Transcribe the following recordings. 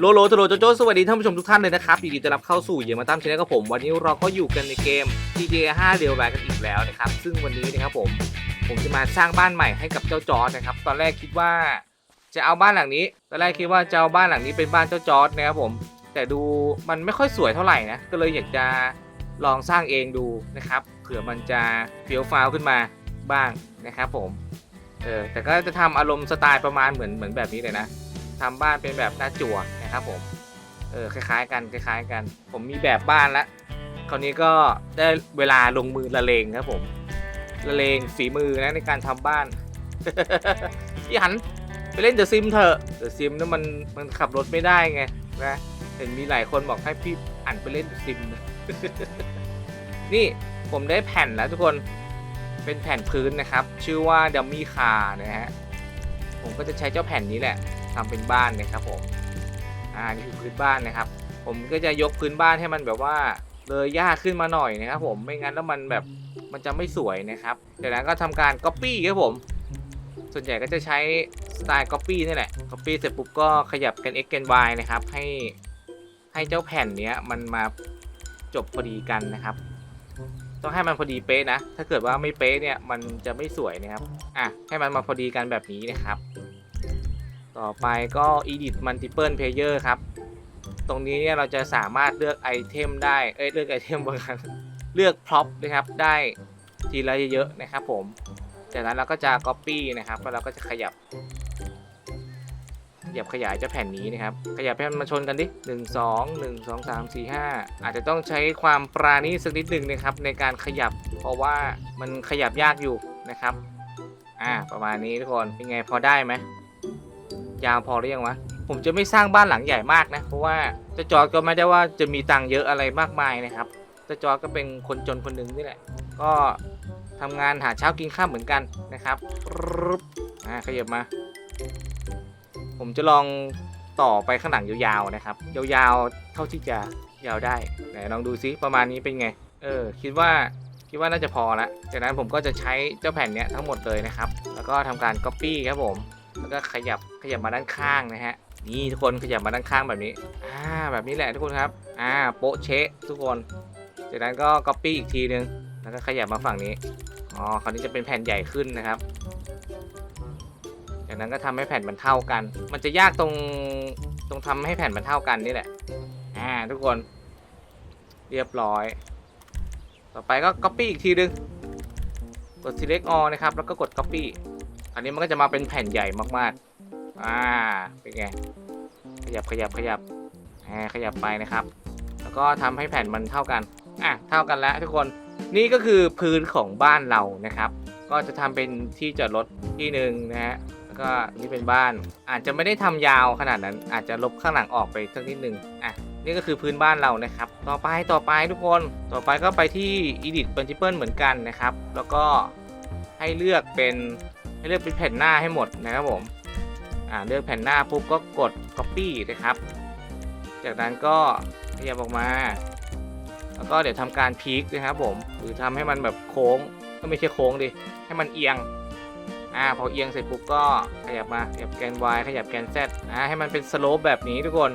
โลโลโจโลโจโจสวัสดีท่านผู้ชมทุกท่านเลยนะครับยินดีต้อนรับเข้าสู่เยมาตั้มชแนลกับผม วันนี้เราก็อยู่กันในเกม GTA 5เรียวไลกันอีกแล้วนะครับ ซึ่งวันนี้นะครับผม ผมจะมาสร้างบ้านใหม่ให้กับเจ้าจอร์ดนะครับ ตอนแรกคิดว่าจะเอาบ้านหลังนี้ ตอนแรกคิดว่าจะเอาบ้านหลังนี้เป็นบ้านเจ้าจอร์ดนะครับผม แต่ดูมันไม่ค่อยสวยเท่าไหร่นะ ก็เลยอยากจะลองสร้างเองดูนะครับ เผื่อมันจะเฟี้ยวฟ้าวขึ้นมาบ้างนะครับผม เออ แต่ก็จะทำอารมณ์สไตล์ประมาณเหมือนเหมือนแบบนี้เลยนะ ทำบ้านเป็นแบบหน้าจั่วนะครับผมเออคล้ายๆ กันคล้ายๆ กัน ผมมีแบบบ้านแล้วคราวนี้ก็ได้เวลาลงมือละเลงครับผมละเลงฝีมือนะในการทำบ้านพี่หันไปเล่นเดอะซิมเถอะเดอะซิมนั่นมันมันขับรถไม่ได้ไงนะเห็นมีหลายคนบอกให้พี่อันไปเล่นเดอะซิมนะนี่ผมได้แผ่นแล้วทุกคนเป็นแผ่นพื้นนะครับ ชื่อว่าดัมมี่คาร์นะฮะผมก็จะใช้เจ้าแผ่นนี้แหละทำเป็นบ้านนะครับผมอ่านี่คือพื้นบ้านนะครับ ผมก็จะยกพื้นบ้านให้มันแบบว่าเลยหญ้าขึ้นมาหน่อยนะครับผมไม่งั้นแล้วมันแบบมันจะไม่สวยนะครับจากนั้นก็ทำการ Copy ครับผม ส่วนใหญ่ก็จะใช้สไตล์ Copy นี่แหละ Copy เสร็จปุ๊บก็ขยับกัน x กัน y นะครับ ให้ให้เจ้าแผ่นเนี้ยมันมาจบพอดีกันนะครับ ต้องให้มันพอดีเป๊ะนะ ถ้าเกิดว่าไม่เป๊ะเนี่ยมันจะไม่สวยนะครับ อะให้มันมาพอดีกันแบบนี้นะครับ ต่อไปก็ edit multiple player ครับ ตรงนี้เนี่ยเราจะสามารถเลือกไอเทมได้ เอ้ยเลือกไอเทมบางครั้งเลือกพร็อพนะครับ ได้ทีละเยอะๆนะครับผม จากนั้นเราก็จะ copy นะครับแล้วเราก็จะขยับขยับขยายเจ้าแผ่นนี้นะครับ ขยับให้มันมาชนกันดิหนึ่งสองหนึ่งสองสามสี่ห้าอาจจะต้องใช้ความปราณีสักนิดหนึ่งนะครับ ในการขยับ เพราะว่ามันขยับยากอยู่นะครับ อ่า ประมาณนี้ทุกคน เป็นไงพอได้ไหม ยาวพอหรือยังวะ ผมจะไม่สร้างบ้านหลังใหญ่มากนะ เพราะว่าเจ้าจอร์ดก็ไม่ได้ว่าจะมีตังค์เยอะอะไรมากมายนะครับเจ้าจอร์ดก็เป็นคนจนคนหนึ่งนี่แหละ ก็ทำงานหาเช้ากินข้ามเหมือนกันนะครับปึ๊บอ่าขยับมา ผมจะลองต่อไปข้างหลังยาวๆนะครับ ยาวๆเท่าที่จะยาวได้ไหนลองดูซิประมาณนี้เป็นไง เออ คิดว่าคิดว่าน่าจะพอละจากนั้นผมก็จะใช้เจ้าแผ่นเนี้ยทั้งหมดเลยนะครับ แล้วก็ทำการ Copy ครับผม แล้วก็ขยับขยับมาด้านข้างนะฮะนี่ทุกคนขยับมาด้านข้างแบบนี้อ่าแบบนี้แหละทุกคนครับอ่าโปะเชะทุกคนจากนั้นก็ Copy อีกทีนึงแล้วก็ขยับมาฝั่งนี้อ๋อคราวนี้จะเป็นแผ่นใหญ่ขึ้นนะครับจากนั้นก็ทำให้แผ่นมันเท่ากัน มันจะยากตรงตรงทำให้แผ่นมันเท่ากันนี่แหละอ่าทุกคนเรียบร้อย ต่อไปก็ Copy อีกทีนึง กด select all นะครับ แล้วก็กด copy อันนี้มันก็จะมาเป็นแผ่นใหญ่มากๆ อ่า เป็นไง ขยับขยับขยับขยับไปนะครับ แล้วก็ทำให้แผ่นมันเท่ากัน อะ เท่ากันแล้วทุกคน นี่ก็คือพื้นของบ้านเรานะครับ ก็จะทำเป็นที่จอดรถที่หนึ่งนะฮะ แล้วก็นี่เป็นบ้าน อาจจะไม่ได้ทำยาวขนาดนั้น อาจจะลบข้างหลังออกไปสักนิดนึง อะ นี่ก็คือพื้นบ้านเรานะครับ ต่อไปต่อไปทุกคน ต่อไปก็ไปที่ edit principle เหมือนกันนะครับ แล้วก็ให้เลือกเป็น ให้เลือกเป็นแผ่นหน้าให้หมดนะครับผมอ่าเลือกแผ่นหน้าปุ๊บก็กด copy นะครับ จากนั้นก็ขยับออกมา แล้วก็เดี๋ยวทำการพีคนะครับผมหรือทำให้มันแบบโค้งก็ไม่ใช่โค้งดิให้มันเอียงอ่าพอเอียงเสร็จปุ๊บก็ขยับมาขยับแกน y ขยับแกน z อ่าให้มันเป็นสโลปแบบนี้ทุกคน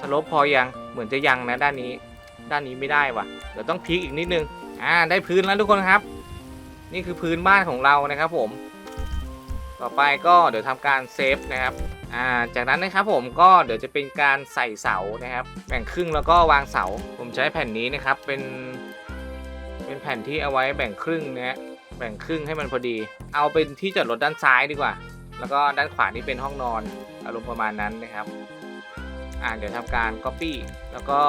สโลปพอยังเหมือนจะยังนะด้านนี้ ด้านนี้ไม่ได้ว่ะเดี๋ยวต้องพลิกอีกนิดนึงอ่าได้พื้นแล้วทุกคนครับ นี่คือพื้นบ้านของเรานะครับผม ต่อไปก็เดี๋ยวทำการเซฟนะครับอ่าจากนั้นนะครับผมก็เดี๋ยวจะเป็นการใส่เสานะครับแบ่งครึ่งแล้วก็วางเสา ผมใช้แผ่นนี้นะครับเป็นเป็นแผ่นที่เอาไว้แบ่งครึ่งนะฮะแบ่งครึ่งให้มันพอดี เอาเป็นที่จอดรถด้านซ้ายดีกว่า แล้วก็ด้านขวานี่เป็นห้องนอนอารมณ์ประมาณนั้นนะครับ อ่าเดี๋ยวทำการ copy แล้วก็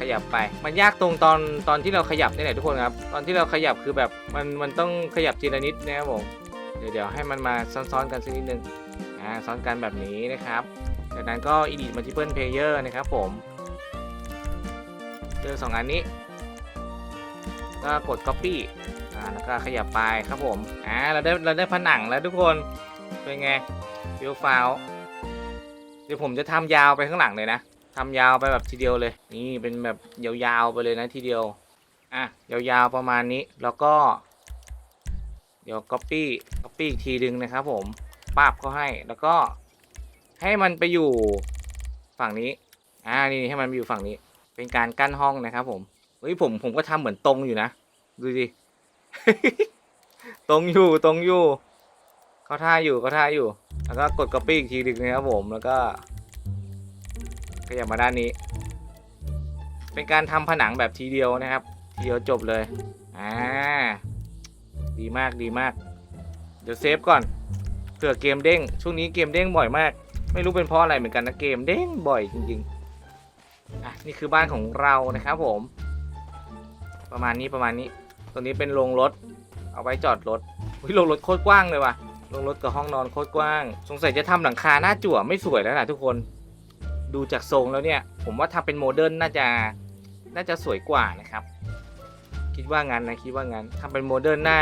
ขยับไป มันยากตรงตอนตอนที่เราขยับนี่แหละทุกคนครับ ตอนที่เราขยับคือแบบมันมันต้องขยับทีละนิดนะครับผม เดี๋ยวเดี๋ยวให้มันมาซ้อนๆกันสักนิดนึง อ่าซ้อนกันแบบนี้นะครับจากนั้นก็ edit multiple player นะครับผมเจอสองอันนี้ ก็กด copy อ่าแล้วก็ขยับไปครับผม อ่าเราได้เราได้ผนังแล้วทุกคน เป็นไงฟิลฟาว ดี๋ยวผมจะทำยาวไปข้างหลังเลยนะทำยาวไปแบบทีเดียวเลย นี่เป็นแบบยาวๆไปเลยนะทีเดียว อะยาวๆประมาณนี้แล้วก็ เดี๋ยว copy copy อีกทีดึงนะครับผมปาบเขาให้แล้วก็ให้มันไปอยู่ฝั่งนี้อ่านี่ให้มันมาอยู่ฝั่งนี้ เป็นการกั้นห้องนะครับผมเฮ้ยผมผมก็ทำเหมือนตรงอยู่นะดูดิตรงอยู่ตรงอยู่เขาท่าอยู่เขาท่าอยู่ แล้วก็กด copy อีกทีหนึ่งนะครับผมแล้วก็ขยับมาด้านนี้ เป็นการทำผนังแบบทีเดียวนะครับ ทีเดียวจบเลยอ่าดีมากดีมาก เดี๋ยวเซฟก่อนเผื่อเกมเด้งช่วงนี้เกมเด้งบ่อยมาก ไม่รู้เป็นเพราะอะไรเหมือนกันนะเกมเด้งบ่อยจริงๆอะนี่คือบ้านของเรานะครับผม ประมาณนี้ประมาณนี้ ตรงนี้เป็นโรงรถ เอาไว้จอดรถโรงรถโคตรกว้างเลยว่ะ โรงรถกับห้องนอนโคตรกว้าง สงสัยจะทำหลังคาหน้าจั่วไม่สวยแล้วนะทุกคน ดูจากทรงแล้วเนี่ย ผมว่าทำเป็นโมเดิร์นน่าจะ น่าจะสวยกว่านะครับ คิดว่างั้นนะคิดว่างั้นทำเป็นโมเดิร์นน่า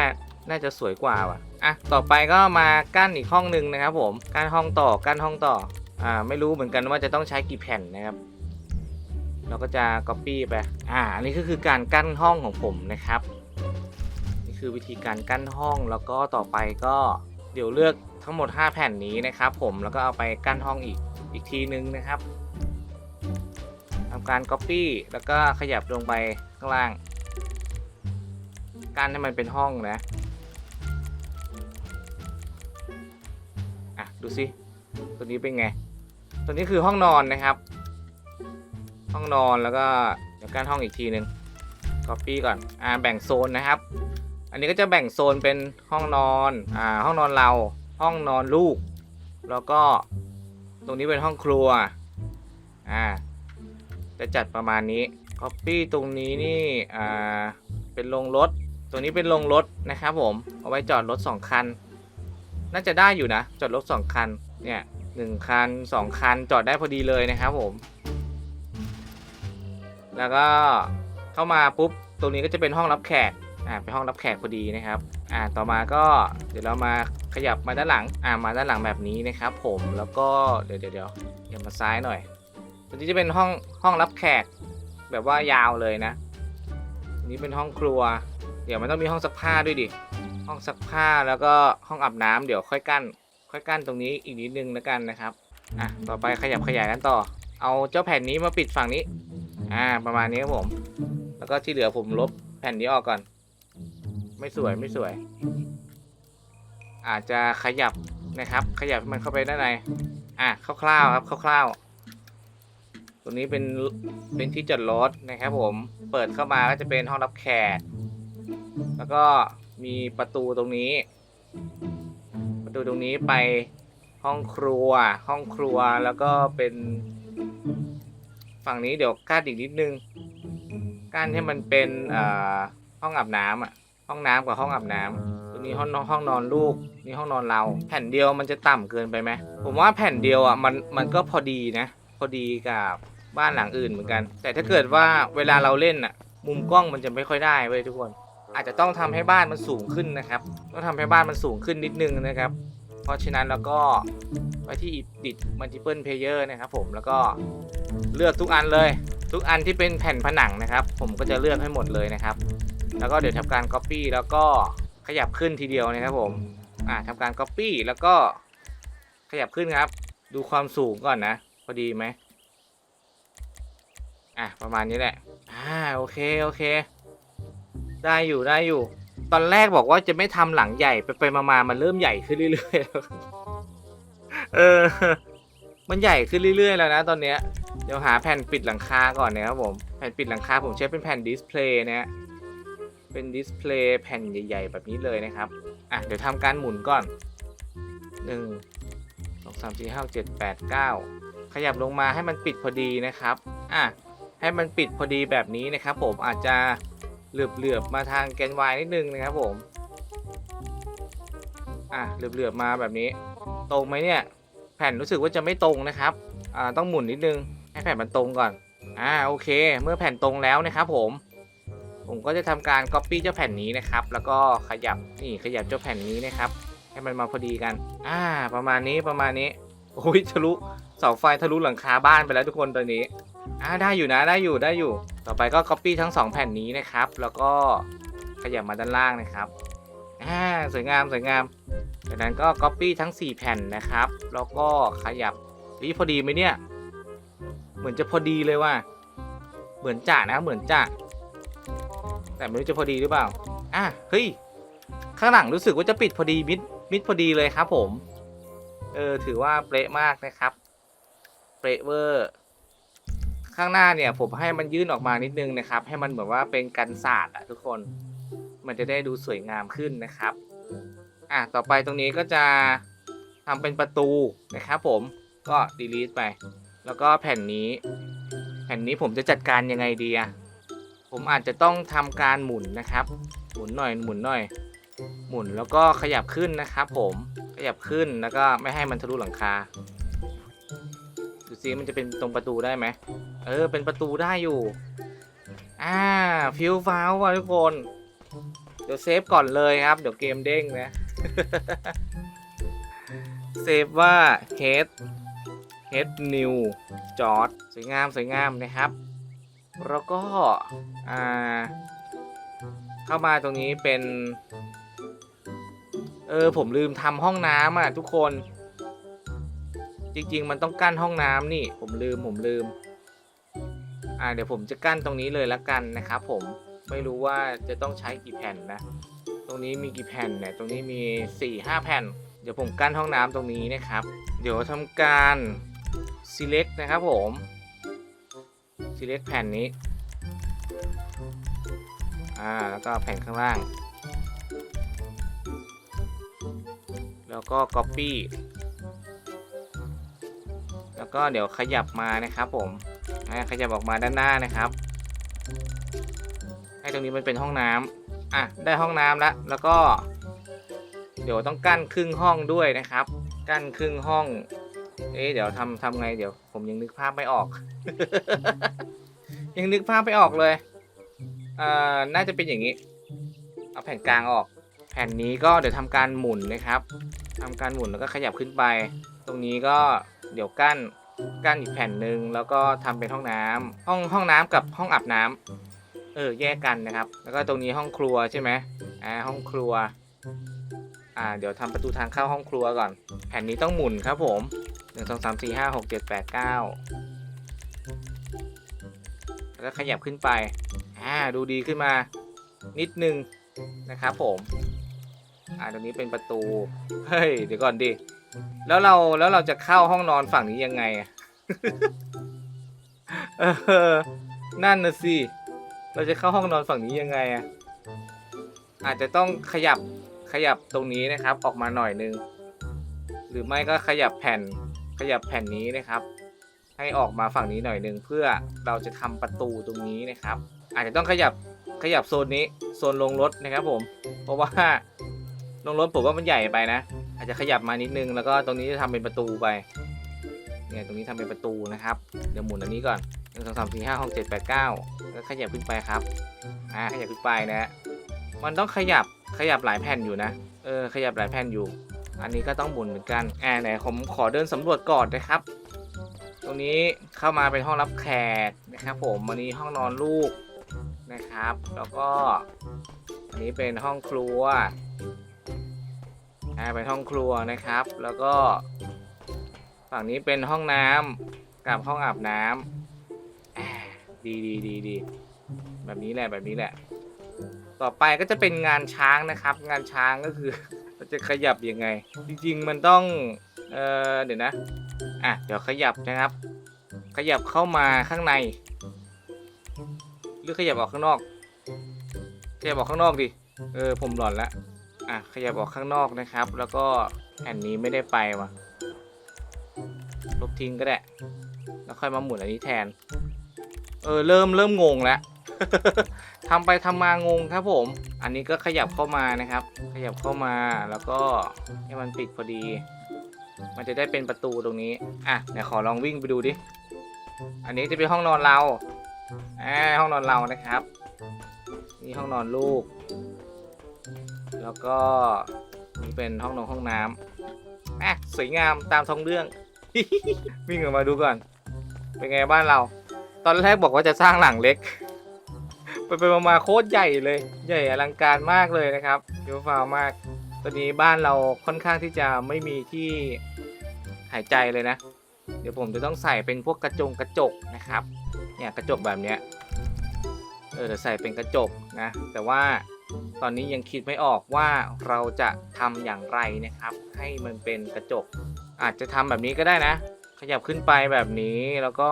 น่าจะสวยกว่าว่ะ อะ ต่อไปก็มากั้นอีกห้องหนึ่งนะครับ ผม กั้นห้องต่อ กั้นห้องต่อ อ่า ไม่รู้เหมือนกันว่าจะต้องใช้กี่แผ่นนะครับ เราก็จะ copy ไป อ่า อันนี้ก็คือการกั้นห้องของผมนะครับ นี่คือวิธีการกั้นห้องแล้วก็ต่อไปก็ ดี๋ยวเลือกทั้งหมด 5 แผ่นนี้นะครับ ผมแล้วก็เอาไปกั้นห้องอีกอีกทีนึงนะครับทำการ copy แล้วก็ขยับลงไปข้างล่างกั้นให้มันเป็นห้องนะอะดูสิตัวนี้เป็นไง ตัวนี้คือห้องนอนนะครับ ห้องนอนแล้วก็เดี๋ยวกั้นห้องอีกทีหนึ่ง copy ก่อนอ่าแบ่งโซนนะครับ อันนี้ก็จะแบ่งโซนเป็นห้องนอน อ่า ห้องนอนเรา ห้องนอนลูก แล้วก็ตรงนี้เป็นห้องครัว อ่า จะจัดประมาณนี้ copy ตรงนี้นี่ อ่า เป็นโรงรถตัวนี้เป็นโรงรถนะครับผม เอาไว้จอดรถ 2 คัน น่าจะได้อยู่นะ จอดรถ 2 คัน เนี่ยหนึ่งคัน2คันจอดได้พอดีเลยนะครับผม แล้วก็เข้ามาปุ๊บ ตรงนี้ก็จะเป็นห้องรับแขก อ่าเป็นห้องรับแขกพอดีนะครับ อ่าต่อมาก็เดี๋ยวเรามาขยับมาด้านหลัง อ่ามาด้านหลังแบบนี้นะครับ ผมแล้วก็เดี๋ยวเดี๋ยวเดี๋ยวเดี๋ยวมาซ้ายหน่อยตัวนี้จะเป็นห้องห้องรับแขกแบบว่ายาวเลยนะอันนี้เป็นห้องครัว เดี๋ยวมันต้องมีห้องซักผ้าด้วยดิห้องซักผ้าแล้วก็ห้องอาบน้ำเดี๋ยวค่อยกั้น ค่อยกั้นตรงนี้อีกนิดนึงแล้วกันนะครับอะต่อไปขยับขยายกันต่อ เอาเจ้าแผ่นนี้มาปิดฝั่งนี้ อ่าประมาณนี้ครับผม แล้วก็ที่เหลือผมลบแผ่นนี้ออกก่อน ไม่สวยไม่สวย อาจจะขยับนะครับ ขยับให้มันเข้าไปด้านในอะคร่าวๆครับคร่าวๆตรงนี้เป็นเป็นที่จอดรถนะครับ ผมเปิดเข้ามาก็จะเป็นห้องรับแขก แล้วก็มีประตูตรงนี้ ประตูตรงนี้ไปห้องครัว ห้องครัวแล้วก็เป็นฝั่งนี้เดี๋ยวกั้นอีกนิดนึงกั้นให้มันเป็นเอ่อห้องอาบน้ำอะ ห้องน้ำกับห้องอาบน้ำตัวนี้ห้องนอนห้องนอนลูก นี่ห้องนอนเรา แผ่นเดียวมันจะต่ำเกินไปไหมผมว่าแผ่นเดียวอะมันมันก็พอดีนะ พอดีกับบ้านหลังอื่นเหมือนกัน แต่ถ้าเกิดว่าเวลาเราเล่นอะ มุมกล้องมันจะไม่ค่อยได้เว้ยทุกคน อาจจะต้องทำให้บ้านมันสูงขึ้นนะครับต้องทำให้บ้านมันสูงขึ้นนิดนึงนะครับ เพราะฉะนั้นแล้วก็ไปที่ Edit Multiple Player นะครับผมแล้วก็เลือกทุกอันเลย ทุกอันที่เป็นแผ่นผนังนะครับ ผมก็จะเลือกให้หมดเลยนะครับ แล้วก็เดี๋ยวทำการ Copy แล้วก็ขยับขึ้นทีเดียวนะครับผมอ่าทำการ Copy แล้วก็ขยับขึ้นครับ ดูความสูงก่อนนะ พอดีไหมอะประมาณนี้แหละอ่าโอเคโอเค ได้อยู่ได้อยู่ ตอนแรกบอกว่าจะไม่ทำหลังใหญ่ไปไปมามามันเริ่มใหญ่ขึ้นเรื่อยๆเออมันใหญ่ขึ้นเรื่อยๆแล้วนะตอนเนี้ยเดี๋ยวหาแผ่นปิดหลังคาก่อนนะครับผม แผ่นปิดหลังคาผมใช้เป็นแผ่นดิสเพลย์นะฮะ เป็นดิสเพลย์แผ่นใหญ่ๆ แบบนี้เลยนะครับ อะ เดี๋ยวทำการหมุนก่อนหนึ่งสองสามสี่ห้าเจ็ดแปดเก้าขยับลงมาให้มันปิดพอดีนะครับ อะ ให้มันปิดพอดีแบบนี้นะครับ ผมอาจจะเหลือบๆมาทางแกน Y นิดนึงนะครับผม อะเหลือบๆมาแบบนี้ ตรงไหมเนี่ย แผ่นรู้สึกว่าจะไม่ตรงนะครับ อ่า ต้องหมุนนิดนึง ให้แผ่นมันตรงก่อน อ่า โอเค เมื่อแผ่นตรงแล้วนะครับผม ผมก็จะทำการ copy เจ้าแผ่นนี้นะครับ แล้วก็ขยับนี่ขยับเจ้าแผ่นนี้นะครับ ให้มันมาพอดีกัน อ่า ประมาณนี้ประมาณนี้โอ้ยทะลุเสาไฟทะลุหลังคาบ้านไปแล้วทุกคนตอนนี้อ่าได้อยู่นะได้อยู่ได้อยู่ ต่อไปก็ copy ทั้งสองแผ่นนี้นะครับ แล้วก็ขยับมาด้านล่างนะครับอ่าสวยงามสวยงามจากนั้นก็ copy ทั้ง 4 แผ่นนะครับ แล้วก็ขยับนี่พอดีไหมเนี่ย เหมือนจะพอดีเลยว่าเหมือนจ่านะเหมือนจ่า แต่ไม่รู้จะพอดีหรือเปล่า อะ เฮ้ย ข้างหลังรู้สึกว่าจะปิดพอดีมิดมิดพอดีเลยครับผม เออ ถือว่าเป๊ะมากนะครับ เป๊ะเวอร์ ข้างหน้าเนี่ยผมให้มันยื่นออกมานิดนึงนะครับ ให้มันเหมือนว่าเป็นกันศาสตร์อะทุกคน มันจะได้ดูสวยงามขึ้นนะครับ อะ ต่อไปตรงนี้ก็จะทำเป็นประตูนะครับผม ก็ delete ไป แล้วก็แผ่นนี้ แผ่นนี้ผมจะจัดการยังไงดีอะ ผมอาจจะต้องทำการหมุนนะครับ หมุนหน่อยหมุนหน่อย หมุนแล้วก็ขยับขึ้นนะครับ ผมขยับขึ้นแล้วก็ไม่ให้มันทะลุหลังคาดูซิมันจะเป็นตรงประตูได้ไหมเออ เป็นประตูได้อยู่อ่าฟิวฟ้าวว่ะทุกคนเดี๋ยวเซฟก่อนเลยครับ เดี๋ยวเกมเด้งนะเซฟว่า head head new จอดสวยงามสวยงามนะครับ แล้วก็อ่าเข้ามาตรงนี้เป็น เออผมลืมทำห้องน้ำอะทุกคน จริง ๆ มันต้องกั้นห้องน้ำนี่ ผมลืมผมลืม อ่าเดี๋ยวผมจะกั้นตรงนี้เลยละกันนะครับผมไม่รู้ว่าจะต้องใช้กี่แผ่นนะ ตรงนี้มีกี่แผ่นเนี่ย ตรงนี้มี4ี่ห้าแผ่น เดี๋ยวผมกั้นห้องน้ำตรงนี้นะครับ เดี๋ยวทำการ select นะครับผม select แผ่นนี้ อ่า แล้วก็แผ่นข้างล่าง แล้วก็ copy แล้วก็เดี๋ยวขยับมานะครับผมขยับออกมาด้านหน้านะครับ ให้ตรงนี้มันเป็นห้องน้ำอะ ได้ห้องน้ำแล้ว แล้วก็ เดี๋ยวต้องกั้นครึ่งห้องด้วยนะครับ กั้นครึ่งห้อง เอ๊ะเดี๋ยวทำทำไงเดี๋ยว ผมยังนึกภาพไม่ออก ยังนึกภาพไม่ออกเลยอ่าน่าจะเป็นอย่างนี้ เอาแผ่นกลางออก แผ่นนี้ก็เดี๋ยวทำการหมุนนะครับทำการหมุนแล้วก็ขยับขึ้นไป ตรงนี้ก็เดี๋ยวกั้นกั้นอีกแผ่นหนึ่งแล้วก็ทำเป็นห้องน้ำห้องห้องน้ำกับห้องอาบน้ำเออแยกกันนะครับ แล้วก็ตรงนี้ห้องครัวใช่ไหมอ่าห้องครัวอ่าเดี๋ยวทำประตูทางเข้าห้องครัวก่อน แผ่นนี้ต้องหมุนครับผมห นึ่งสองสามสี่ห้าหกเจ็ดแปดเก้าแล้วขยับขึ้นไป อ่า ดูดีขึ้นมานิดนึงนะครับผม อ่า ตรงนี้เป็นประตู เฮ้ย เดี๋ยวก่อนดิ แล้วเรา แล้วเราจะเข้าห้องนอนฝั่งนี้ยังไงเออ นั่นนะสิ เราจะเข้าห้องนอนฝั่งนี้ยังไงอะอาจจะต้องขยับ ขยับตรงนี้นะครับ ออกมาหน่อยนึง หรือไม่ก็ขยับแผ่น ขยับแผ่นนี้นะครับ ให้ออกมาฝั่งนี้หน่อยนึงเพื่อเราจะทำประตูตรงนี้นะครับ อาจจะต้องขยับขยับโซนนี้โซนลงรถนะครับผม เพราะว่าลงรถผมว่ามันใหญ่ไปนะ อาจจะขยับมานิดนึงแล้วก็ตรงนี้จะทำเป็นประตูไปเนี่ยตรงนี้ทำเป็นประตูนะครับเดี๋ยวหมุนอันนี้ก่อนหนึ่งสองสามสี่ห้าหกเจ็ดแปดเก้าแล้วขยับขึ้นไปครับอ่าขยับขึ้นไปนะ มันต้องขยับขยับหลายแผ่นอยู่นะเออขยับหลายแผ่นอยู่ อันนี้ก็ต้องหมุนเหมือนกันอ่าไหนผมขอเดินสำรวจก่อนนะครับ ตรงนี้เข้ามาเป็นห้องรับแขกนะครับ ผมอันนี้ห้องนอนลูกนะครับ แล้วก็อันนี้เป็นห้องครัวอ่าเป็นห้องครัวนะครับ แล้วก็ ฝั่งนี้เป็นห้องน้ำกับห้องอาบน้ำอ่าดีดีดีดีแบบนี้แหละแบบนี้แหละ ต่อไปก็จะเป็นงานช้างนะครับ งานช้างก็คือ เราจะขยับยังไง จริงๆ มันต้อง เออเดี๋ยวนะ อะ เดี๋ยวขยับนะครับ ขยับเข้ามาข้างใน หรือขยับออกข้างนอก ขยับออกข้างนอกดิ เออ ผมหลอนละ อะ ขยับออกข้างนอกนะครับ แล้วก็แผ่นนี้ไม่ได้ไปว่ะ ลบทิ้งก็ได้ แล้วค่อยมาหมุนอันนี้แทน เออ เริ่มเริ่มงงแล้ว ทำไปทำมางงครับผม อันนี้ก็ขยับเข้ามานะครับ ขยับเข้ามาแล้วก็ให้มันปิดพอดี มันจะได้เป็นประตูตรงนี้ อะเดี๋ยวขอลองวิ่งไปดูดิ อันนี้จะเป็นห้องนอนเราอ่าห้องนอนเรานะครับ นี่ห้องนอนลูก แล้วก็นี่เป็นห้องนอนห้องน้ำอะสวยงามตามท้องเรื่อง วิ่งออกมาดูก่อน เป็นไงบ้านเรา ตอนแรกบอกว่าจะสร้างหลังเล็ก ไปไปมาๆโคตรใหญ่เลย ใหญ่อลังการมากเลยนะครับเยอะฟาวมาก ตอนนี้บ้านเราค่อนข้างที่จะไม่มีที่หายใจเลยนะ เดี๋ยวผมจะต้องใส่เป็นพวกกระจงกระจกนะครับ เนี่ยกระจกแบบเนี้ย เออใส่เป็นกระจกนะ แต่ว่าตอนนี้ยังคิดไม่ออกว่าเราจะทำอย่างไรนะครับ ให้มันเป็นกระจก อาจจะทำแบบนี้ก็ได้นะ ขยับขึ้นไปแบบนี้แล้วก็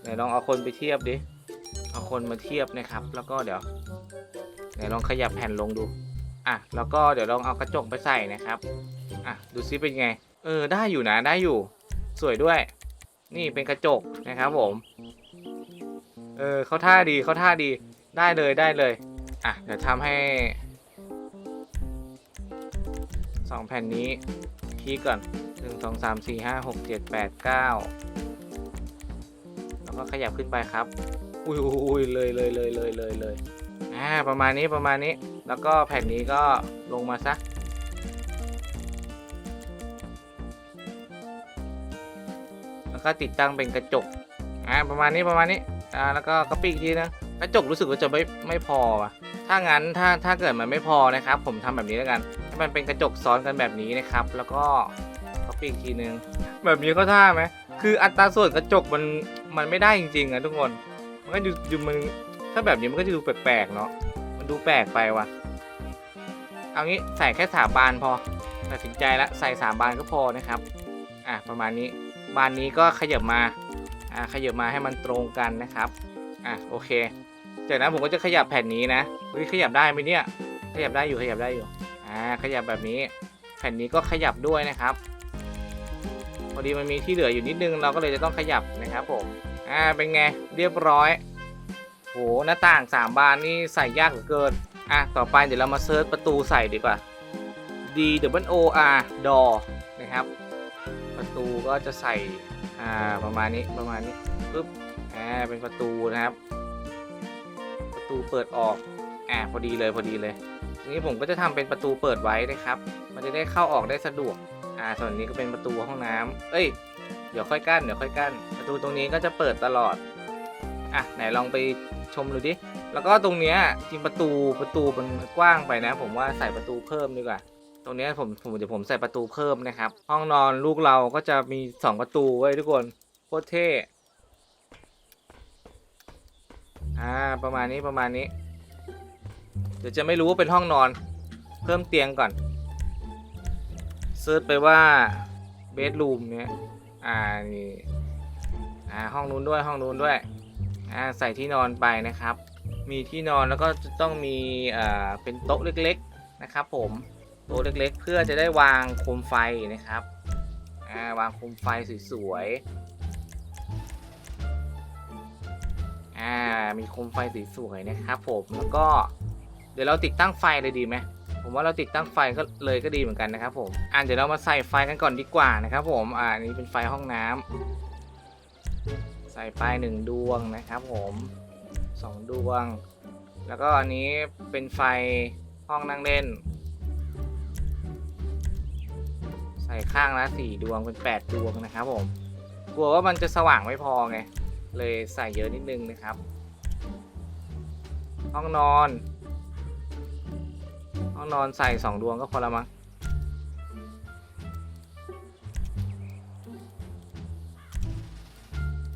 ไหนลองเอาคนไปเทียบดิ เอาคนมาเทียบนะครับ แล้วก็เดี๋ยวไหนลองขยับแผ่นลงดูอะแล้วก็เดี๋ยวลองเอากระจกไปใส่นะครับอะดูซิเป็นไง เออได้อยู่นะได้อยู่ สวยด้วย นี่เป็นกระจกนะครับผมเออเขาท่าดีเขาท่าดีได้เลยได้เลยอะเดี๋ยวทำให้สองแผ่นนี้คลิกก่อนหนึ่งสองสามสี่ห้าหกเจ็ดแปดเก้าแล้วก็ขยับขึ้นไปครับ อุ้ยอุ้ยเลยเลยเลยเลยเลยเลยอ่าประมาณนี้ประมาณนี้ แล้วก็แผ่นนี้ก็ลงมาซะแล้วก็ติดตั้งเป็นกระจกอ่าประมาณนี้ประมาณนี้อ่าแล้วก็กระปิกทีนะกระจกรู้สึกว่าจะไม่ไม่พอว่ะถ้างั้นถ้าถ้าเกิดมันไม่พอนะครับ ผมทำแบบนี้แล้วกันให้มันเป็นกระจกซ้อนกันแบบนี้นะครับ แล้วก็กระปิกทีนึงแบบนี้ก็ท่าไหมคืออัตราส่วนกระจกมันมันไม่ได้จริงๆอะทุกคน มันก็ดูดูมันถ้าแบบนี้มันก็จะดูแปลกๆเนาะมันดูแปลกไปว่ะ เอางี้ใส่แค่สามบานพอตัดสินใจแล้วใส่สามบานก็พอนะครับ อะประมาณนี้บานนี้ก็ขยับมาอ่าขยับมาให้มันตรงกันนะครับอะโอเค จากนั้นผมก็จะขยับแผ่นนี้นะเฮ้ยขยับได้ไหมเนี่ย ขยับได้อยู่ขยับได้อยู่อ่าขยับแบบนี้ แผ่นนี้ก็ขยับด้วยนะครับพอดีมันมีที่เหลืออยู่นิดนึงเราก็เลยจะต้องขยับนะครับผม อ่าเป็นไงเรียบร้อยโหหน้าต่างสามบานนี่ใส่ยากเหลือเกิน อะ ต่อไปเดี๋ยวเรามาเซิร์ชประตูใส่ดีกว่า D W O R door นะครับ ประตูก็จะใส่ อ่า ประมาณนี้ประมาณนี้ปึ๊บอ่าเป็นประตูนะครับ ประตูเปิดออกอ่าพอดีเลยพอดีเลยทีนี้ผมก็จะทำเป็นประตูเปิดไว้นะครับ มันจะได้เข้าออกได้สะดวก อ่า ส่วนนี้ก็เป็นประตูห้องน้ำเอ้ย เดี๋ยวค่อยกั้นเดี๋ยวค่อยกั้นประตูตรงนี้ก็จะเปิดตลอด อะไหนลองไปชมดูดิ แล้วก็ตรงเนี้ยจริงประตูประตูมันกว้างไปนะ ผมว่าใส่ประตูเพิ่มดีกว่า ตรงเนี้ยผมผมเดี๋ยวผมใส่ประตูเพิ่มนะครับ ห้องนอนลูกเราก็จะมีสองประตูไว้ทุกคนโคตรเท่อ่าประมาณนี้ประมาณนี้ เดี๋ยวจะไม่รู้ว่าเป็นห้องนอน เพิ่มเตียงก่อนเซิร์ชไปว่าเบดรูมเนี้ย อ่านี่อ่าห้องนู้นด้วยห้องนู้นด้วยอ่าใส่ที่นอนไปนะครับ มีที่นอนแล้วก็จะต้องมีอ่าเป็นโต๊ะเล็กๆนะครับผมโตัวเล็กๆ เพื่อจะได้วางโคมไฟนะครับอ่าวางโคมไฟสวยๆอ่ามีโคมไฟสวยๆนะครับผมแล้วก็เดี๋ยวเราติดตั้งไฟเลยดีไหม ผมว่าเราติดตั้งไฟก็เลยก็ดีเหมือนกันนะครับผมอ่าเดี๋ยวเรามาใส่ไฟกันก่อนดีกว่านะครับผมอ่านี้เป็นไฟห้องน้ำใส่ไฟหนึ่งดวงนะครับผมสองดวง แล้วก็อันนี้เป็นไฟห้องนั่งเล่น ใส่ข้างละสี่ดวงเป็นแปดดวงนะครับผมกลัวว่ามันจะสว่างไม่พอไงเลยใส่เยอะนิดนึงนะครับ ห้องนอน้องนอนใส่สองดวงก็พอละมั้ง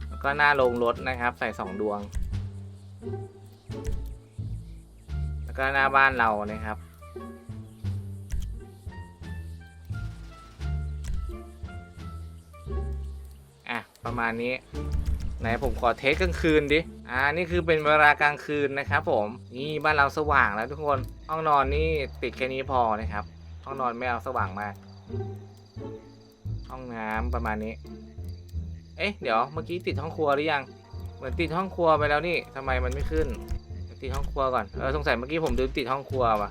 แล้วก็หน้าโรงรถนะครับ ใส่สองดวง แล้วก็หน้าบ้านเรานะครับ อะ ประมาณนี้ไหนผมขอเทสกลางคืนดิ อ่า นี่คือเป็นเวลากลางคืนนะครับผม นี่บ้านเราสว่างแล้วทุกคน ห้องนอนนี่ติดแค่นี้พอนะครับ ห้องนอนไม่เอาสว่างมาก ห้องน้ำประมาณนี้ เอ๊ะ เดี๋ยวเมื่อกี้ติดห้องครัวหรือยัง เหมือนติดห้องครัวไปแล้วนี่ทำไมมันไม่ขึ้น ติดห้องครัวก่อน เออสงสัยเมื่อกี้ผมลืมติดห้องครัวว่ะ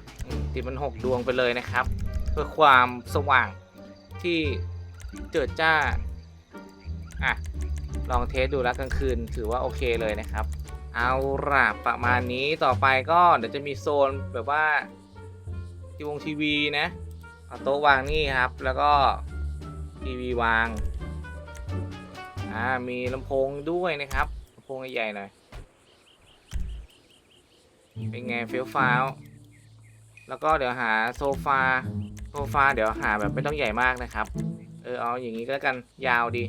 ติดมันหกดวงไปเลยนะครับ เพื่อความสว่างที่เจิดจ้า อะ ลองเทสดูแล้วกลางคืนถือว่าโอเคเลยนะครับ เอาล่ะประมาณนี้ต่อไปก็เดี๋ยวจะมีโซนแบบว่าทีวงทีวีนะเอาโต๊ะวางนี่ครับ แล้วก็ทีวีวางอ่ามีลำโพงด้วยนะครับลำโพงใหญ่ๆหน่อยเป็นไงเฟี้ยวฟ้าวแล้วก็เดี๋ยวหาโซฟาโซฟาเดี๋ยวหาแบบไม่ต้องใหญ่มากนะครับ เออเอาอย่างนี้ก็แล้วกันยาวดี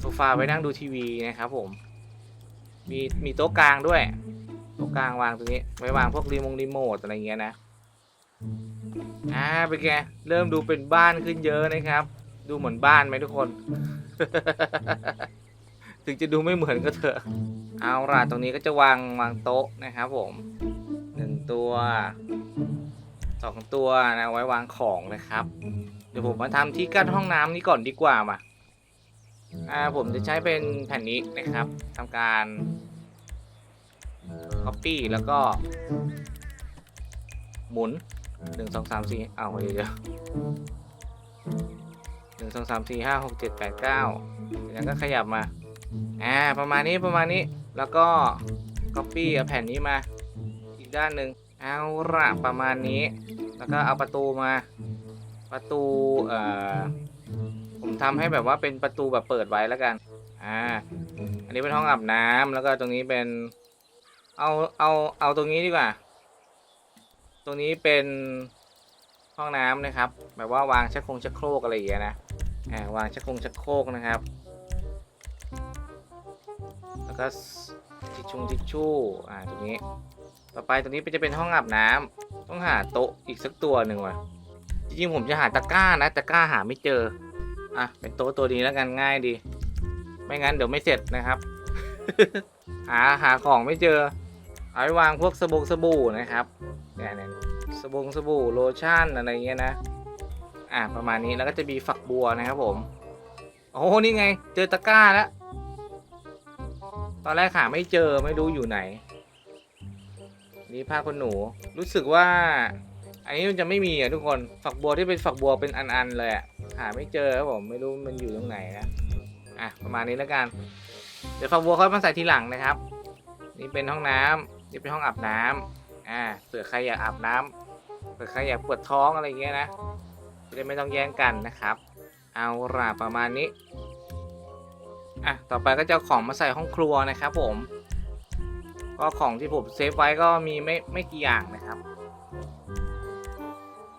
โซฟาไว้นั่งดูทีวีนะครับผม มีมีโต๊ะกลางด้วย โต๊ะกลางวางตรงนี้ ไว้วางพวกรีโมงรีโมทอะไรเงี้ยนะ อ่าเป็นไง เริ่มดูเป็นบ้านขึ้นเยอะนะครับ ดูเหมือนบ้านไหมทุกคน ถึงจะดูไม่เหมือนก็เถอะ เอาล่ะตรงนี้ก็จะวางวางโต๊ะนะครับผมหนึ่งตัวสองตัวนะไว้วางของนะครับ เดี๋ยวผมมาทำที่กั้นห้องน้ำนี้ก่อนดีกว่ามา อ่าผมจะใช้เป็นแผ่นนี้นะครับทำการ copy แล้วก็ หมุนหนึ่งสองสามสี่เอาเดี๋ยวเดี๋ยวหนึ่งสองสามสี่ห้าหกเจ็ดแปดเก้าแล้วก็ขยับมาอ่าประมาณนี้ประมาณนี้แล้วก็ copy เอาแผ่นนี้มาอีกด้านหนึ่งเอาละประมาณนี้ แล้วก็เอาประตูมา ประตูเอ่อ ผมทำให้แบบว่าเป็นประตูแบบเปิดไว้แล้วกัน อ่า อันนี้เป็นห้องอาบน้ำแล้วก็ตรงนี้เป็น เอาเอาเอาตรงนี้ดีกว่า ตรงนี้เป็นห้องน้ำนะครับ แบบว่าวางชักโครงชักโครกอะไรอย่างเงี้ยนะอ่าวางชักโครงชักโครกนะครับ แล้วก็ทิชชุงทิชชู่อ่าตรงนี้ ต่อไปตรงนี้จะเป็นห้องอาบน้ำต้องหาโต๊ะอีกสักตัวหนึ่งว่ะ จริงๆผมจะหาตะกร้านะตะกร้าหาไม่เจอ อะ เป็นโต๊ะตัวนี้แล้วกันง่ายดี ไม่งั้นเดี๋ยวไม่เสร็จนะครับ หาหาของไม่เจอ เอาไว้วางพวกสบงสบู่นะครับเนี่ยเนี่ยสบงสบู่โลชั่นอะไรเงี้ยนะ อะประมาณนี้แล้วก็จะมีฝักบัวนะครับผม โอ้โหนี่ไง เจอตะกร้าแล้ว ตอนแรกหาไม่เจอไม่รู้อยู่ไหน นี่ผ้าขนหนู รู้สึกว่า อันนี้มันจะไม่มีอะทุกคน ฝักบัวที่เป็นฝักบัวเป็นอันๆเลยอะ หาไม่เจอครับผมไม่รู้มันอยู่ตรงไหนนะอะประมาณนี้แล้วกัน เดี๋ยวฝักบัวเขามาใส่ทีหลังนะครับ นี่เป็นห้องน้ำนี่เป็นห้องอาบน้ำอ่าเผื่อใครอยากอาบน้ำเผื่อใครอยากปวดท้องอะไรเงี้ยนะจะได้ไม่ต้องแย่งกันนะครับ เอาล่ะประมาณนี้อะต่อไปก็จะของมาใส่ห้องครัวนะครับ ผม ก็ของที่ผมเซฟไว้ก็มีไม่ไม่กี่อย่างนะครับ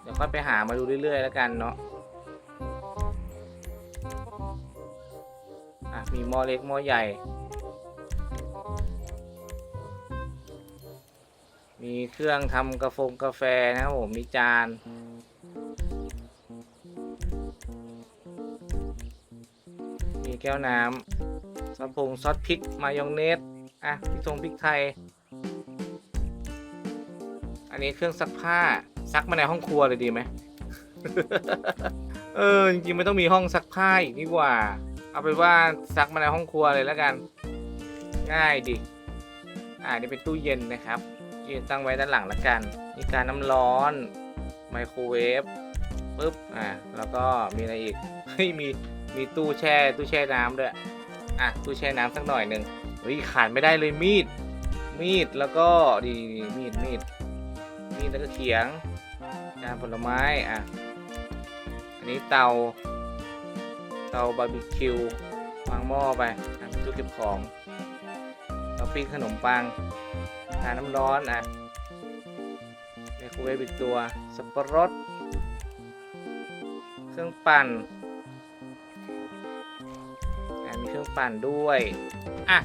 เดี๋ยวค่อยไปหามาดูเรื่อยๆแล้วกันเนาะ อะมีหม้อเล็กหม้อใหญ่ มีเครื่องทำกาแฟกาแฟนะครับผมมีจานมีแก้วน้ำซอสพงซอสพริกมายองเนสอะพริกทงพริกไทย อันนี้เครื่องซักผ้าซักมาในห้องครัวเลยดีไหมเออจริงๆไม่ต้องมีห้องซักผ้าอีกดีกว่า เอาเป็นว่าซักมาในห้องครัวเลยแล้วกัน ง่ายดิอ่านี่เป็นตู้เย็นนะครับเย็นตั้งไว้ด้านหลังและกัน มีการน้ำร้อนไมโครเวฟปึ๊บอ่าแล้วก็มีอะไรอีกเฮ้ยมีมีตู้แช่ตู้แช่น้ำด้วยอะตู้แช่น้ำสักหน่อยหนึ่งเฮ้ยขาดไม่ได้เลยมีด มีดแล้วก็ดีมีดมีดมีดแล้วก็เขียงจานผลไม้อะอันนี้เตา เตาบาร์บีคิววางหม้อไปอะเป็นตู้เก็บของเตาปิ้งขนมปังน้ำน้ำร้อนอะไมโครเวฟอีกตัว สับปะรด เครื่องปั่นอะมีเครื่องปั่นด้วยอะ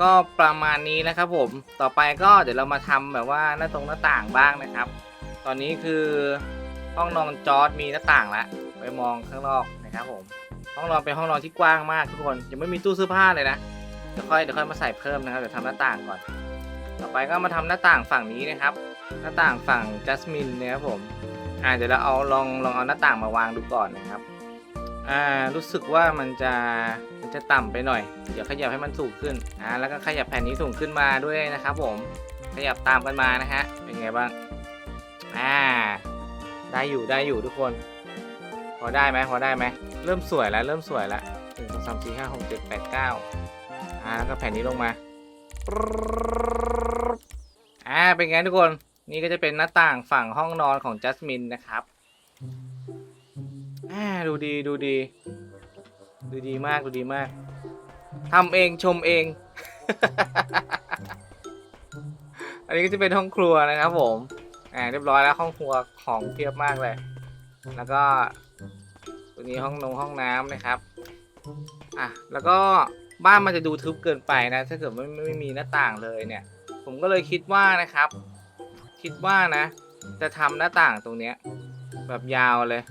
ก็ประมาณนี้นะครับผม ต่อไปก็เดี๋ยวเรามาทำแบบว่าหน้าตรงหน้าต่างบ้างนะครับ ตอนนี้คือห้องนอนจอร์ดมีหน้าต่างแล้วไปมองข้างนอกนะครับผม ห้องนอนเป็นห้องนอนที่กว้างมากทุกคนยังไม่มีตู้เสื้อผ้าเลยนะเดี๋ยวค่อยเดี๋ยวค่อยมาใส่เพิ่มนะครับเดี๋ยวทำหน้าต่างก่อน ต่อไปก็มาทำหน้าต่างฝั่งนี้นะครับ หน้าต่างฝั่งจัสมินนะครับผมอ่าเดี๋ยวเราเอาลองลองเอาหน้าต่างมาวางดูก่อนนะครับอ่ารู้สึกว่ามันจะมันจะต่ำไปหน่อย เดี๋ยวขยับให้มันสูงขึ้นอ่าแล้วก็ขยับแผ่นนี้สูงขึ้นมาด้วยนะครับ ผมขยับตามกันมานะฮะเป็นไงบ้างอ่าได้อยู่ได้อยู่ทุกคน พอได้ไหมพอได้ไหมเริ่มสวยแล้วเริ่มสวยแล้วหนึ่งสองสามสี่ห้าหกเจ็ดแปดเก้าอ่าแล้วก็แผ่นนี้ลงมาอ่าเป็นไงทุกคนนี่ก็จะเป็นหน้าต่างฝั่งห้องนอนของจัสมินนะครับอ่าดูดีดูดี ดูดีมากดูดีมากทำเองชมเอง อันนี้ก็จะเป็นห้องครัวนะครับผมอ่าเรียบร้อยแล้วห้องครัวของเพียบมากเลย แล้วก็ ตัวนี้ห้องนงห้องน้ำนะครับอะแล้วก็บ้านมันจะดูทึบเกินไปนะ ถ้าเกิดไม่ไม่มีหน้าต่างเลยเนี่ย ผมก็เลยคิดว่านะครับ คิดว่านะ จะทำหน้าต่างตรงเนี้ยแบบยาวเลย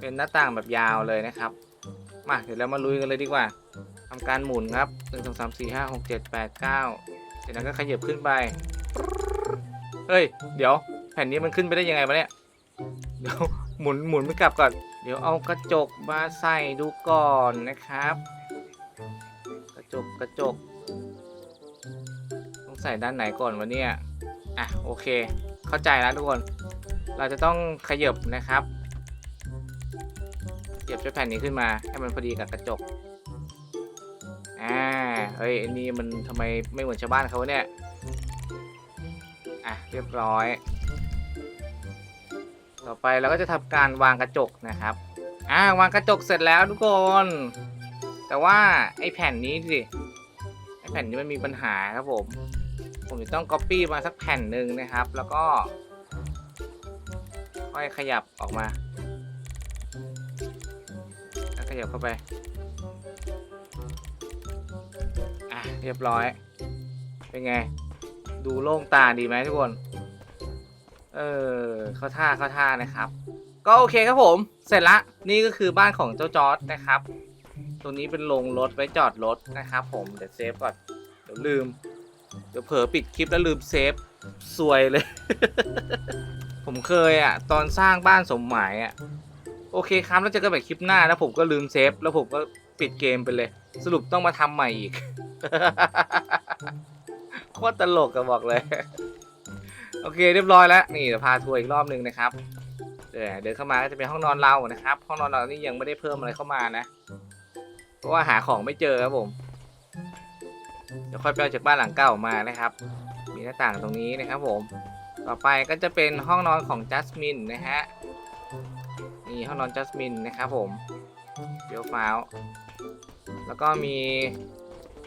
เป็นหน้าต่างแบบยาวเลยนะครับมาเดี๋ยวเรามาลุยกันเลยดีกว่าทำการหมุนครับหนึ่งสองสามสี่ห้าหกเจ็ดแปดเก้าเสร็จแล้วก็ขยับขึ้นไปเฮ้ย เดี๋ยว แผ่นนี้มันขึ้นไปได้ยังไงวะเนี่ย เดี๋ยวหมุนหมุนไม่กลับก่อน ดี๋ยวเอากระจกมาใส่ดูก่อนนะครับ กระจกกระจก ต้องใส่ด้านไหนก่อนวะเนี่ยอะโอเค เข้าใจแล้วทุกคน เราจะต้องขยับนะครับขยับช่วยแผ่นนี้ขึ้นมาให้มันพอดีกับกระจก อ่า เฮ้ยอันนี้มันทำไมไม่เหมือนชาวบ้านเขาเนี่ย อะ เรียบร้อย ต่อไปเราก็จะทำการวางกระจกนะครับ อ่าวางกระจกเสร็จแล้วทุกคน แต่ว่าไอ้แผ่นนี้สิไอ้แผ่นนี้มันมีปัญหาครับผม ผมจะต้อง copy มาสักแผ่นหนึ่งนะครับ แล้วก็ค่อยขยับออกมาแล้วขยับเข้าไปอะเรียบร้อย เป็นไง ดูโล่งตาดีไหมทุกคน เออเข้าท่าเข้าท่านะครับ ก็โอเคครับผม เสร็จละนี่ก็คือบ้านของเจ้าจอร์ดนะครับ ตรงนี้เป็นโรงรถไว้จอดรถนะครับ ผมเดี๋ยวเซฟก่อนเดี๋ยวลืมเดี๋ยวเผลอปิดคลิปแล้วลืมเซฟซวยเลย ผมเคยอะ ตอนสร้างบ้านสมหมายอะ โอเคครับแล้วเจอกันใหม่คลิปหน้าแล้วผมก็ลืมเซฟ แล้วผมก็ปิดเกมไปเลย สรุปต้องมาทำใหม่อีกโคตรตลกอะบอกเลย โอเคเรียบร้อยแล้วนี่เดี๋ยวพาทัวร์อีกรอบหนึ่งนะครับเดี๋ยวเดินเข้ามาก็จะเป็นห้องนอนเรานะครับ ห้องนอนเรานี่ยังไม่ได้เพิ่มอะไรเข้ามานะ เพราะว่าหาของไม่เจอครับผมเดี๋ยวค่อยไปเอาจากบ้านหลังเก่ามานะครับ มีหน้าต่างตรงนี้นะครับผม ต่อไปก็จะเป็นห้องนอนของจัสมินนะฮะนี่ห้องนอนจัสมินนะครับผมเดี๋ยวฟ้าวแล้วก็มี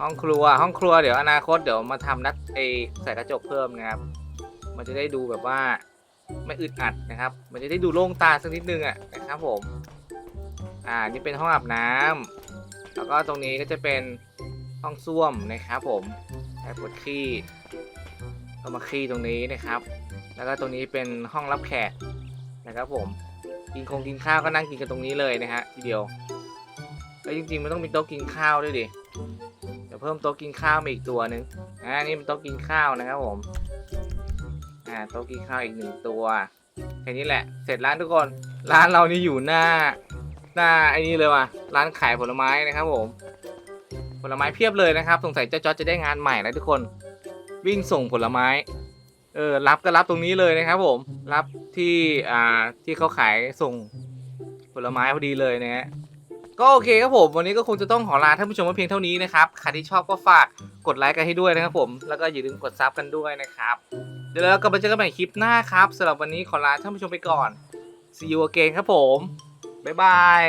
ห้องครัวห้องครัวเดี๋ยวอนาคตเดี๋ยวมาทำนัดไอใส่กระจกเพิ่มนะครับ มันจะได้ดูแบบว่าไม่อึดอัดนะครับ มันจะได้ดูโล่งตาสักนิดนึงอะนะครับผม อ่า นี่เป็นห้องอาบน้ำแล้วก็ตรงนี้ก็จะเป็นห้องส้วมนะครับผมใช้ปวดขี้ก็มาขี้ตรงนี้นะครับ แล้วก็ตรงนี้เป็นห้องรับแขกนะครับผม กินคงกินข้าวก็นั่งกินกันตรงนี้เลยนะฮะทีเดียวแล้วจริงๆมันต้องมีโต๊ะกินข้าวด้วยดิ เดี๋ยวเพิ่มโต๊ะกินข้าวมาอีกตัวหนึ่งอ่า นี่เป็นโต๊ะกินข้าวนะครับผม อ่าโต๊ะกินข้าวอีกหนึ่งตัวแค่นี้แหละ เสร็จร้านทุกคน ร้านเรานี่อยู่หน้า หน้าไอ้นี่เลยว่ะ ร้านขายผลไม้นะครับผม ผลไม้เพียบเลยนะครับ สงสัยเจ้าจอจจะได้งานใหม่แล้วทุกคน วิ่งส่งผลไม้ เออ รับก็รับตรงนี้เลยนะครับผม รับที่ อ่า ที่เขาขายส่งผลไม้พอดีเลยนะฮะ ก็โอเคครับผม วันนี้ก็คงจะต้องขอลาท่านผู้ชมไว้เพียงเท่านี้นะครับ ใครที่ชอบก็ฝาก กดไลค์กันให้ด้วยนะครับผม แล้วก็อย่าลืมกดซับกันด้วยนะครับ เดี๋ยวเรากลับมาเจอกันใหม่คลิปหน้าครับสำหรับวันนี้ขอลาท่านผู้ชมไปก่อน see you again ครับผมบ๊ายบาย